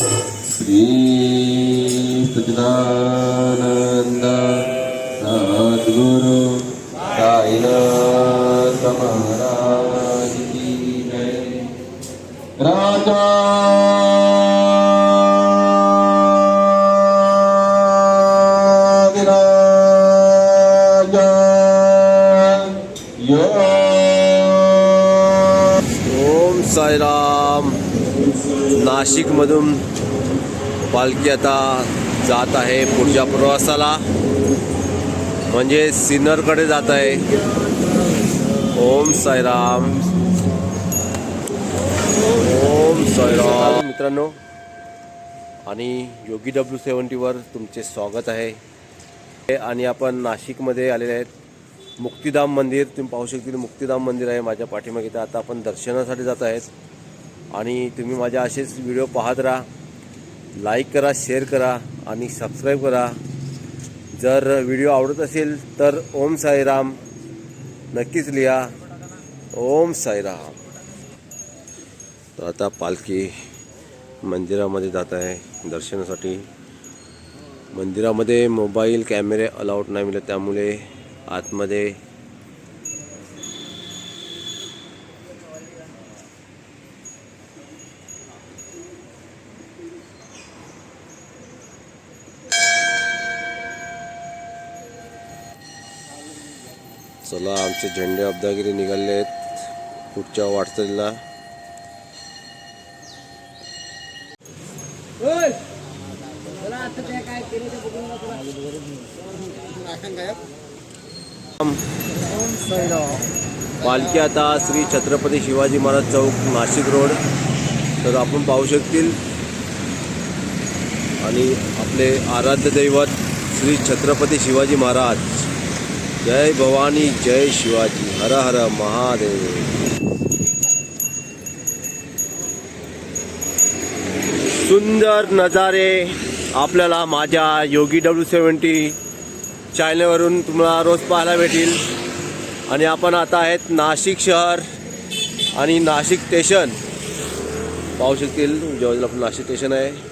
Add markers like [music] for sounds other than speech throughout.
श्री सच्चिदानंद सद्गुरु साईनाथ महाराज की जय। राजा! ओम साईराम। नाशिकमधून पालखी आता जात आहे पुढच्या प्रवासाला. म्हणजे सिन्नरकडे जात आहे. ओम साईराम. ओम साईराम. मित्रांनो आणि योगी डब्ल्यू सेवन्टीवर तुमचे स्वागत आहे. आणि आपण नाशिकमध्ये आलेले आहेत. मुक्तिधाम मंदिर तुम्ही पाहू शकतील मुक्तिधाम मंदिर आहे माझ्या पाठीमागे. तर आता आपण दर्शनासाठी जात आहेत. आणि तुम्ही माझ्या असेच व्हिडिओ पाहत राहा. लाईक करा शेअर करा आणि सबस्क्राईब करा. जर व्हिडिओ आवडत असेल तर ओम साईराम नक्कीच लिहा. ओम साईराम. तर आता पालखी मंदिरामध्ये जात आहे दर्शनासाठी. मंदिरामध्ये मोबाईल कॅमेरे अलाउड नाही मिळत त्यामुळे आतमध्ये चला आमचे झेंडे अब्दागिरी निघाले आहेत. पुढच्या वाटचालीला. पालखी आता श्री छत्रपती शिवाजी महाराज चौक नाशिक रोड. तर आपण पाहू शकतील. आणि आपले आराध्य दैवत श्री छत्रपती शिवाजी महाराज. जय भवानी जय शिवाजी हर हर महादेव। सुंदर नजारे आपल्याला माझ्या योगी डब्ल्यू सेवन्टी चॅनलवरून तुम्हाला रोज पाहायला भेटेल. आणि आपण आता आहेत नाशिक शहर आणि नाशिक स्टेशन. पाहू शकतील जवळजवळ आपलं नाशिक स्टेशन आहे.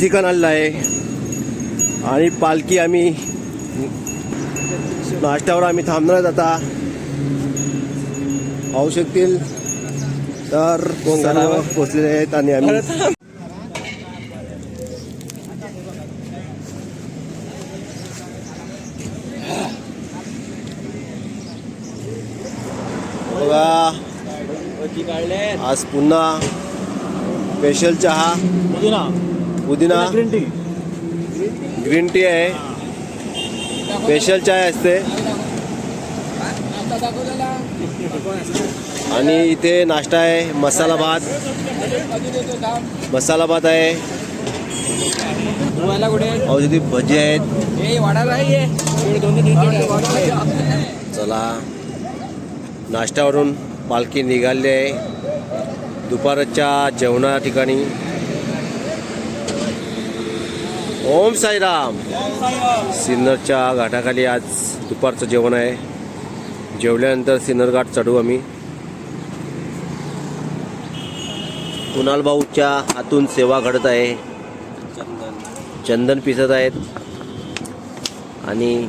ठिकाण आलेलं आहे. आणि पालखी आम्ही नाश्त्यावर आम्ही थांबणार आहेत आता. पाहू शकतील. तर सर्व पोचलेले आहेत आणि आम्ही बघा आज पुन्हा स्पेशल चहा. पुदिना. ग्रीन टी आहे. स्पेशल चाय असते. आणि इथे नाश्ता आहे. मसाला भात. मसाला भात आहे. औषधी भजी आहेत. चला. नाश्त्यावरून पालखी निघाली आहे. दुपारच्या जेवणा ठिकाणी. ओम साईराम. सिन्नरच्या घाटाखाली आज दुपारचं जेवण आहे. जेवल्यानंतर सिन्नर घाट चढू आम्ही. कुणाल भाऊच्या हातून सेवा घडत आहे. चंदन पिसत आहेत. आणि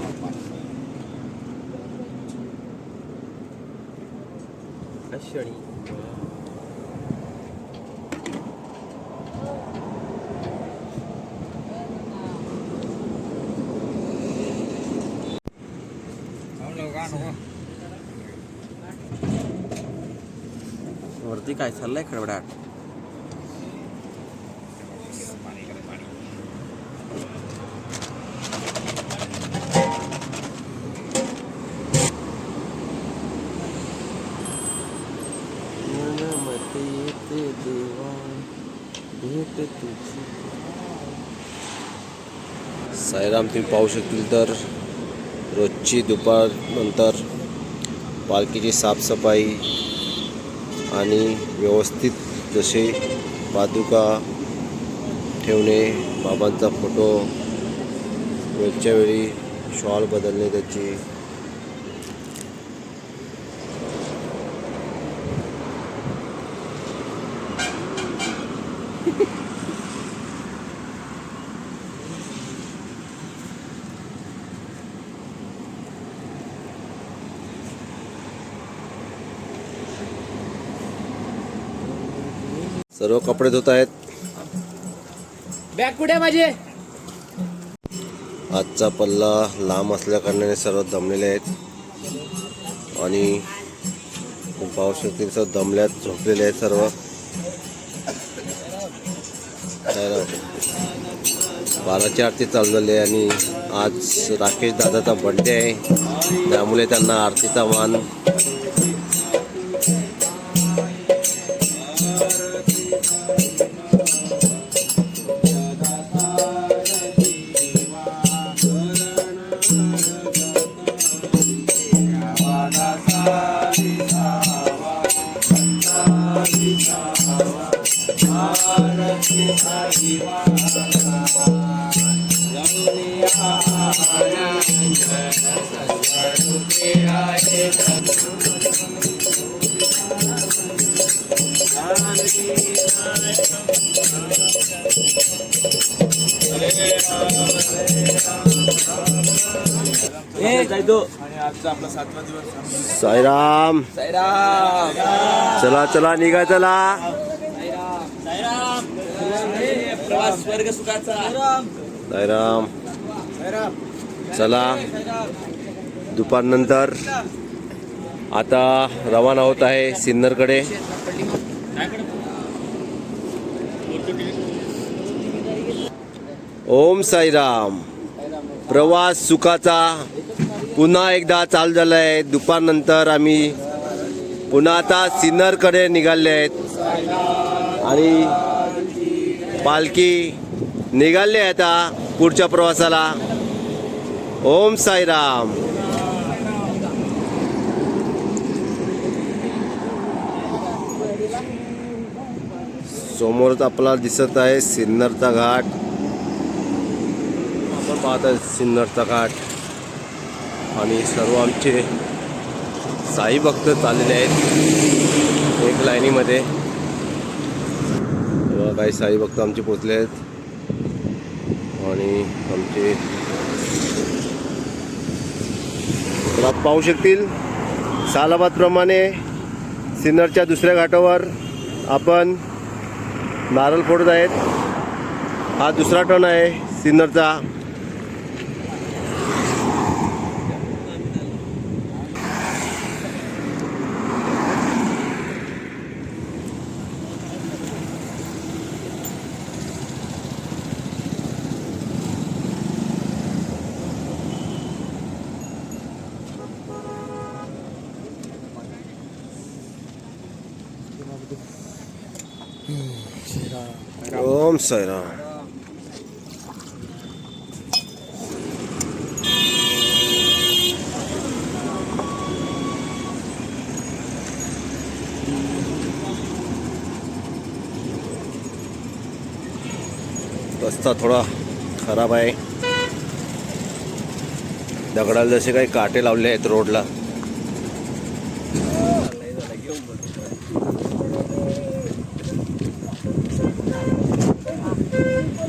वरती काय चाललंय खडबडाट? साईराम तुम्ही पाहू शकतील तर रोजची दुपार नंतर पालखीची साफसफाई आणि व्यवस्थित जसे पादुका ठेवणे बाबांचा फोटो वेळच्या वेळी शॉल बदलणे त्याची सर्व कपडे धुत आहेत. बॅग कुठे माझे? आजचा पल्ला लांब असल्या कारणाने सर्व दमलेले आहेत. आणि पाहू शकतील सर्व दमल्यात झोपलेले आहेत सर्व. तर बाराची आरती चालू झाली आहे आणि आज राकेश दादाचा बर्थडे आहे. त्यामुळे त्यांना आरतीचा मान साईराम. चला चला निघा चला. प्रवास साईराम. चला. दुपारनंतर आता रवाना होत आहे सिन्नरकडे. ओम साईराम. प्रवास सुखाचा पुन्हा एकदा चालू झाला आहे दुपारनंतर आम्ही पुन्हा आता सिन्नरकडे निघाले आहेत. आणि पालखी निघाली आहे आता पुढच्या प्रवासाला. ओम साईराम. समोरच आपल्याला दिसत आहे सिन्नरचा घाट. आपण पाहत आहे सिन्नरचा घाट. आणि सर्व आमचे साई भक्त चाललेले आहेत एक लाईनीमध्ये. काही साई भक्त आमचे पोचले आहेत. आणि आमचे पाहू शकतील. सालाबादप्रमाणे सिन्नरच्या दुसऱ्या घाटावर आपण नारळ फोडत आहेत. हा दुसरा टर्न आहे सिन्नरचा. ओम on. रस्ता थोडा खराब आहे दगडाला जसे काही काटे लावले आहेत रोडला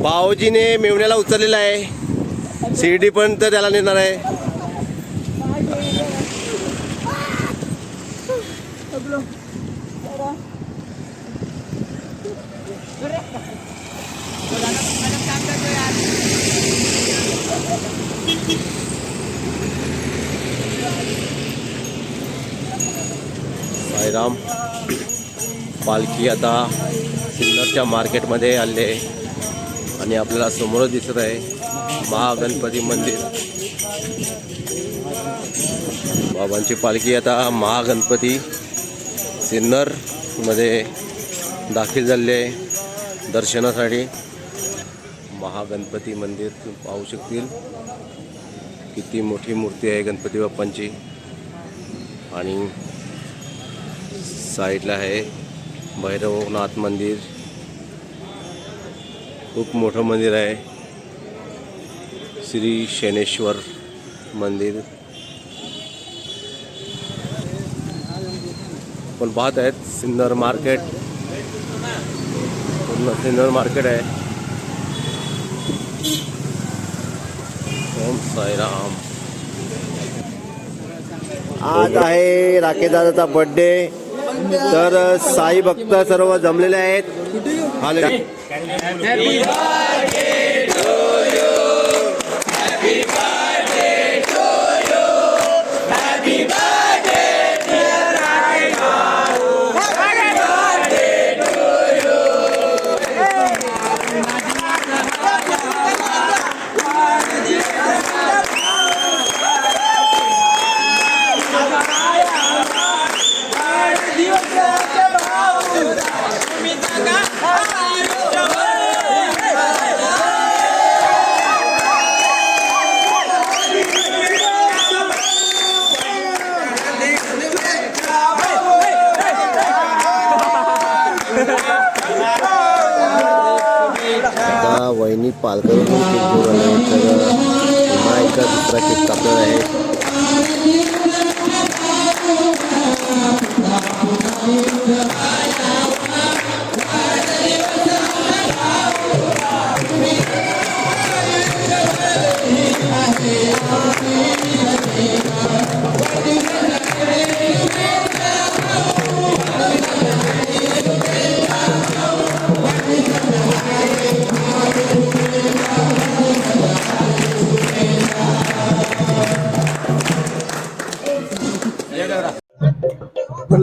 भाऊजीने मेवण्याला उचललेला आहे. शिर्डी पण तर त्याला नेणार आहे. साईराम पालखी आता सिन्नरच्या मार्केटमध्ये आले आणि आपल्याला समोर दिसत आहे महागणपती मंदिर. बाबांची पालखी आता महागणपती सिन्नरमध्ये दाखल झाले आहे दर्शनासाठी. महागणपती मंदिर पाहू शकतील. किती मोठी मूर्ती आहे गणपती बाप्पांची. आणि साईडला आहे भैरवनाथ मंदिर. खूप मोठं मंदिर आहे. श्री शनेश्वर मंदिर. पण पाहत आहेत सिन्नर मार्केट. पूर्ण सिन्नर मार्केट आहे. ओम साईराम. आज आहे राकेश बड्डे तर साई भक्त सर्व जमलेले आहेत. आले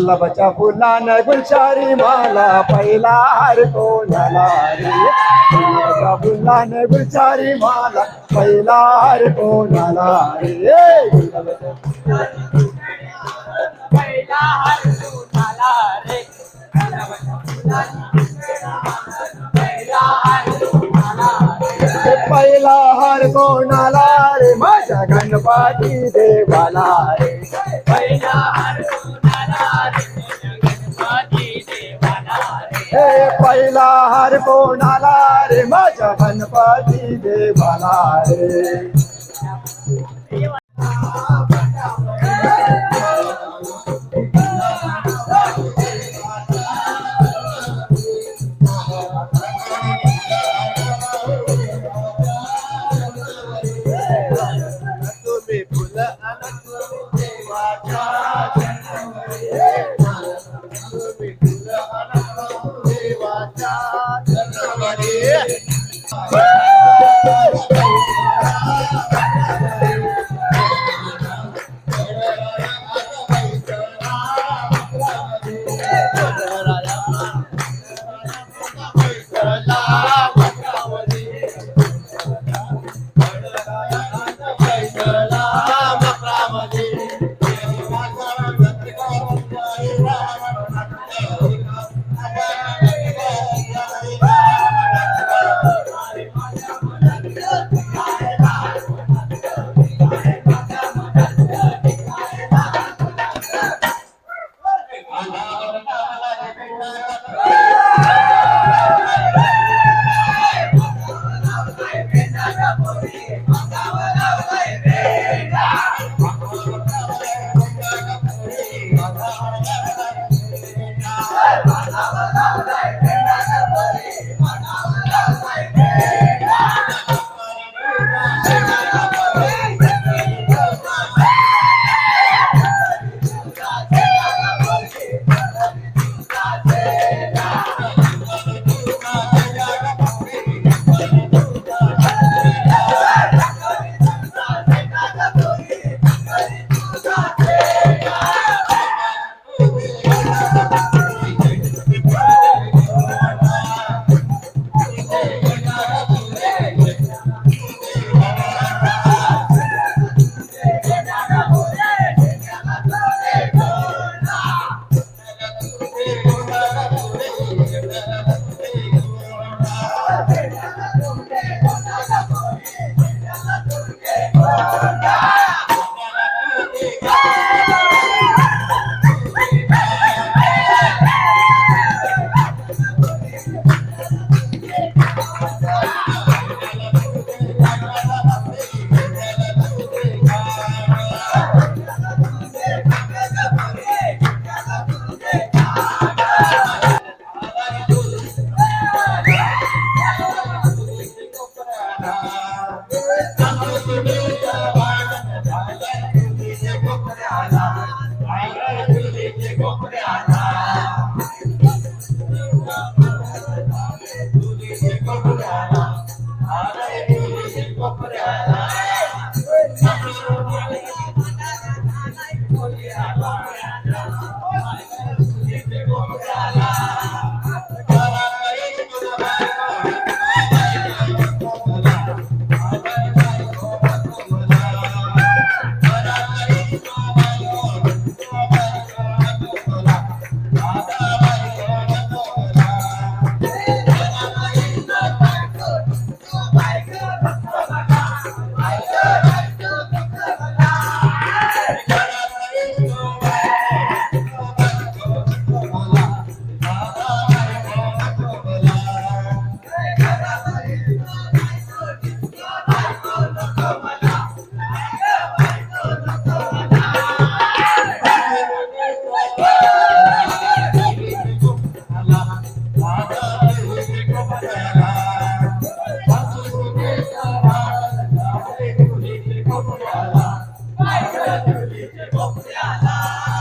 गुलाबाच्या फुलानं गुलशारी माला पहिला हार कोणाला रे? गुलाबाच्या फुलानं गुलशारी माला पहिला हार कोणाला रे? पहिला हार कोणाला रे? माझ्या गणपती देवाला रे. पहिला हार हे पहिला हर कोणाला रे माझ्या गणपती देवाला रे तुम्ही फुल देवाच्या Spotify。la [laughs]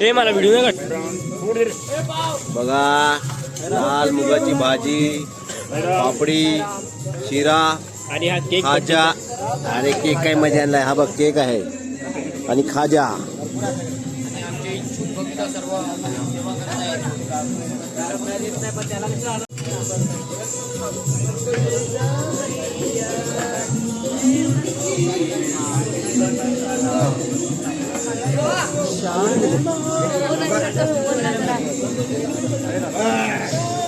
हे मला व्हिडिओ बघा लाल मुगाची भाजी पापडी शिरा आणि हा केक खाजा. अरे केक काय मजा आणलाय हा बघ केक आहे. आणि खाजा. Ah!